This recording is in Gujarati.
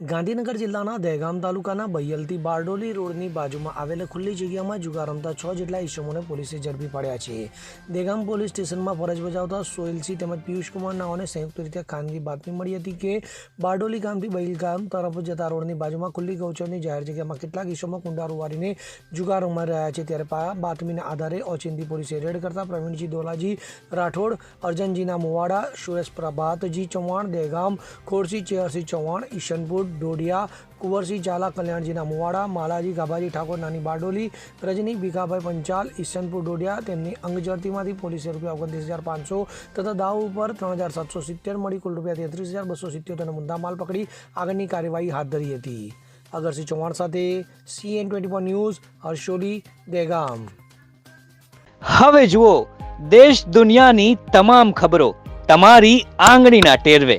ગાંધીનગર જિલ્લાના દહેગામ તાલુકાના બૈયલથી બારડોલી રોડની બાજુમાં આવેલા ખુલ્લી જગ્યામાં જુગાર રમતા છ જેટલા ઈસમોને પોલીસે ઝડપી પાડ્યા છે. દહેગામ પોલીસ સ્ટેશનમાં ફરજ બજાવતા સોયલસિંહ તેમજ પિયુષકુમાર નાઓને સંયુક્ત રીતે ખાનગી બાતમી મળી હતી કે બારડોલી ગામથી બૈલગામ તરફ જતા રોડની બાજુમાં ખુલ્લી ગૌચરની જાહેર જગ્યામાં કેટલાક ઈસમો કુંડારો વારીને જુગાર રમાઈ રહ્યા છે. ત્યારે આ બાતમીના આધારે ઓચિંતી પોલીસે રેડ કરતા પ્રવીણજી દોલાજી રાઠોડ, અર્જનજીના મુવાડા, સુરેશ પ્રભાતજી ચૌહાણ, દહેગામ ખોરસી ચેહરસિંહ ચૌહાણ, ઈશનપુર ડોડિયા, કુંવરસિંહ ઝાલા કલ્યાણજીના મુવાડા, માલાજી, ગાભાજી ઠાકોર, નાની બારડોલી, રજની, ભીખાભાઈ પંચાલ, ઈશનપુર ડોડિયા, તેમની અંગઝડતીમાંથી પોલીસે રૂપિયા ઓગણત્રીસ હજાર પાંચસો તથા દાવ ઉપર ત્રણ હજાર સાતસો સિત્તેર મળી કુલ રૂપિયા તેત્રીસ હજાર બસો સિત્યોતેરનો મુદ્દામાલ પકડી. આગળની કાર્યવાહી હાથ ધરી હતી. અગરસિંહ ચૌહાણ સાથે CN twenty four news Harsholi, Degam. હવે જુઓ, દેશ દુનિયાની તમામ ખબરો તમારી આંગળીના ટેરવે.